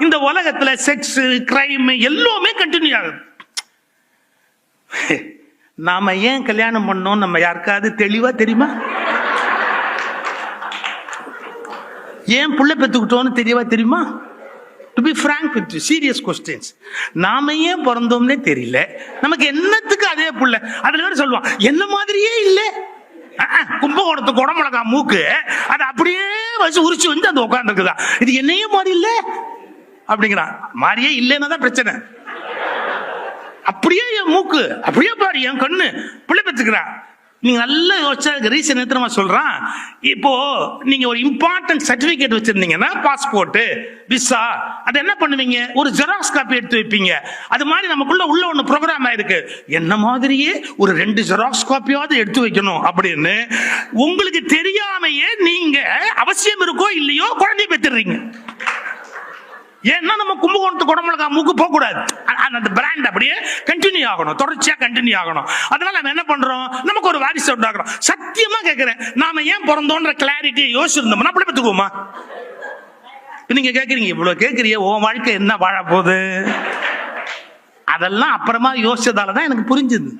இந்த உலகத்துல sex crime எல்லாமே கண்டினியூ ஆகுது. நாம ஏன் கல்யாணம் பண்ணோம் நம்ம யாருக்காவது தெளிவா தெரியுமா? ஏன் புள்ள பெத்துக்கிட்டோம்னு தெரியவா தெரியுமா? To be frank with serious questions நாம ஏன் பிறந்தோம்னே தெரியல. நமக்கு என்னத்துக்கு அதே புள்ள? அதுல வேற சொல்லுவான் என்ன மாதிரியே இல்ல. கும்பகோணத்துக்கு கும்பகோணத்து மூக்கு. அது அப்படியே வச்சு உரிச்சு வந்து அந்த உட்காந்துருக்குதா இது என்னையே மாதிரி இல்லை? அப்படிங்கிறான். மாறியே இல்லைன்னா தான் பிரச்சனை. அப்படியே என் மூக்கு அப்படியே பாரு என் கண்ணு. பிள்ளை பெற்றுக்கிறான். நீங்க நல்லா யோசிச்சா ரீசன் எத்தனை சொல்றான்? இப்போ நீங்க ஒரு இம்பார்ட்டன்ட் சர்டிபிகேட் வச்சிருந்தீங்கன்னா பாஸ்போர்ட் விசா அதை என்ன பண்ணுவீங்க? ஒரு ஜெராக்ஸ் காப்பி எடுத்து வைப்பீங்க. அது மாதிரி நமக்குள்ள உள்ள ஒண்ணு ப்ரோக்ராம் ஆயிருக்கு. என்ன மாதிரியே ஒரு ரெண்டு ஜெராக்ஸ் காப்பியாவது எடுத்து வைக்கணும் அப்படின்னு உங்களுக்கு தெரியாமையே நீங்க அவசியம் இருக்கோ இல்லையோ குழந்தைய பெற்றுறீங்க ஏன்னா நம்ம கும்பகோணத்து குடமிளகா மூக்கு போக கூடாது அந்த பிராண்ட் அப்படியே கண்டினியூ ஆகணும். தொடர்ச்சியா கண்டினியூ ஆகணும். அதனால நம்ம என்ன பண்றோம்? நமக்கு ஒரு வாரிசு உண்டாக்குறோம் சத்தியமா கேட்கிறேன் நாம ஏன் பிறந்தோன்ற கிளாரிட்டி யோசிச்சிருந்தோம்னா அப்படி பத்துக்குவோமா நீங்க கேக்குறீங்க இவ்வளவு கேக்குறீங்க உன் வாழ்க்கை என்ன வாழ போகுது அதெல்லாம் அப்புறமா யோசிச்சதாலதான் எனக்கு புரிஞ்சுது.